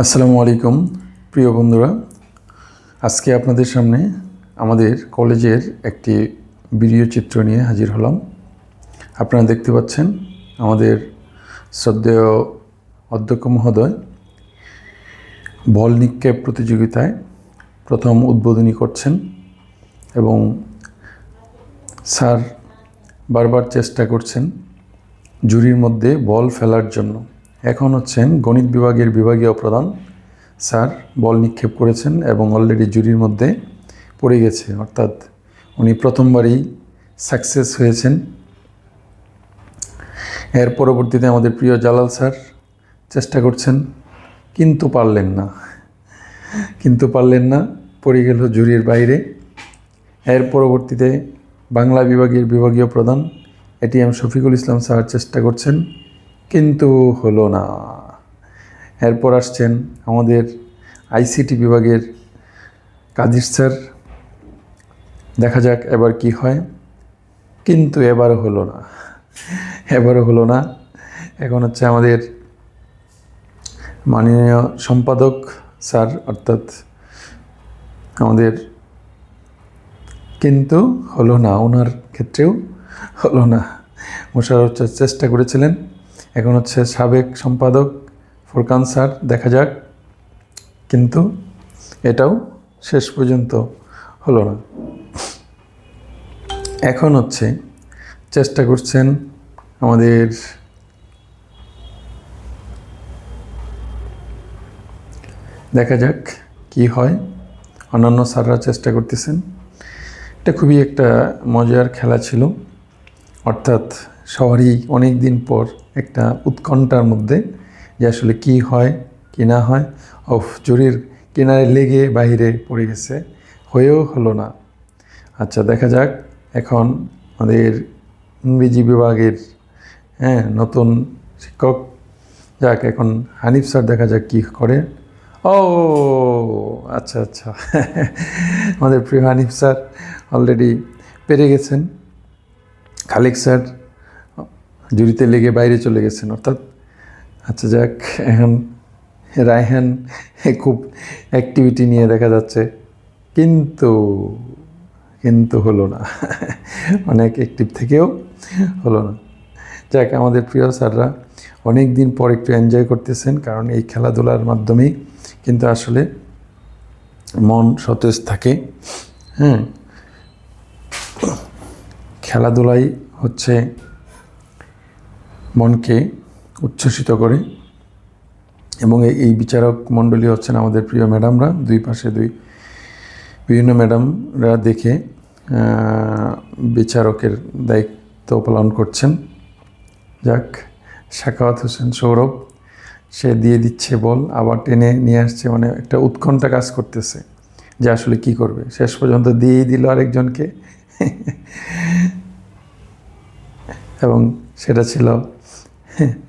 আসসালামু আলাইকুম, প্রিয় বন্ধুরা। আজকে আপনাদের সামনে আমাদের কলেজের একটি ভিডিও চিত্র নিয়ে হাজির হলাম। আপনারা দেখতে পাচ্ছেন আমাদের শ্রদ্ধেয় অধ্যক্ষ মহোদয় বল নিক্ষেপ প্রতিযোগিতায় প্রথম উদ্বোধনী করছেন এবং স্যার বারবার চেষ্টা করছেন জুরির মধ্যে বল ফেলার জন্য। এখন হচ্ছেন গণিত বিভাগের বিভাগীয় প্রধান। স্যার বল নিক্ষেপ করেছেন এবং অলরেডি জুরির মধ্যে পড়ে গেছে। অর্থাৎ উনি প্রথমবারই সাকসেস হয়েছেন। এর পরবর্তীতে আমাদের প্রিয় জালাল স্যার চেষ্টা করছেন, কিন্তু পারলেন না। কিন্তু পারলেন না, পড়ে গেল জুরির বাইরে। এর পরবর্তীতে বাংলা বিভাগের বিভাগীয় প্রধান এটিএম শফিকুল ইসলাম স্যার চেষ্টা করছেন। কিন্তু হলো না। এরপর আসছেন আমাদের আইসিটি বিভাগের কাদির স্যার। দেখা যাক এবার কি হয়। কিন্তু এবারও হলো না। এবারও হলো না। এখন হচ্ছে আমাদের মাননীয় সম্পাদক স্যার, অর্থাৎ আমাদের কিন্তু হলো না, ওনার ক্ষেত্রেও হলো না। মোশারফ চেষ্টা করেছিলেন। এখন হচ্ছে সাবেক সম্পাদক ফোরকান স্যার, দেখা যাক। কিন্তু এটাও শেষ পর্যন্ত হলো না। এখন হচ্ছে চেষ্টা করছেন আমাদের দেখা যাক কি হয়। অন্যান্য স্যাররা চেষ্টা করতেছেন। এটা খুবই একটা মজার খেলা ছিল। অর্থাৎ সবারই অনেক দিন পর একটা উৎকণ্ঠার মধ্যে যে আসলে কি হয়, কি না হয় অফ জুরির কিনারে লেগে বাইরে পড়ে গেছে, হয়েও হলো না। আচ্ছা দেখা যাক এখন আমাদের ইংরেজি বিভাগের হ্যাঁ নতুন শিক্ষক যাক, এখন হানিফ স্যার দেখা যাক কী করে। ও আচ্ছা আচ্ছা আমাদের প্রিয় হানিফ স্যার অলরেডি পেরে গেছেন। খালেক স্যার জুরিতে লেগে বাইরে চলে গেছেন। অর্থাৎ আচ্ছা যাক, এখন রায়হান খুব অ্যাক্টিভিটি নিয়ে দেখা যাচ্ছে। কিন্তু কিন্তু হলো না। অনেক অ্যাক্টিভ থেকেও হলো না। যাক, আমাদের প্রিয় স্যাররা অনেক দিন পর একটু এনজয় করতেছেন, কারণ এই খেলাধুলার মাধ্যমেই কিন্তু আসলে মন সতেজ থাকে। হ্যাঁ খেলাধুলাই হচ্ছে মনকে উচ্ছ্বসিত করে এবং এই- বিচারক মণ্ডলী হচ্ছেন আমাদের প্রিয় ম্যাডামরা, দুই পাশে দুই বিভিন্ন ম্যাডামরা দেখে বিচারকের দায়িত্ব পালন করছেন। যাক শাখাওয়াত হোসেন সৌরভ, সে দিয়ে দিচ্ছে বল, আবার টেনে নিয়ে আসছে মানে একটা উৎকণ্ঠা কাজ করতেছে যে আসলে কি করবে। শেষ পর্যন্ত দিয়েই দিল আরেকজনকে। এবং সেটা ছিল Yeah.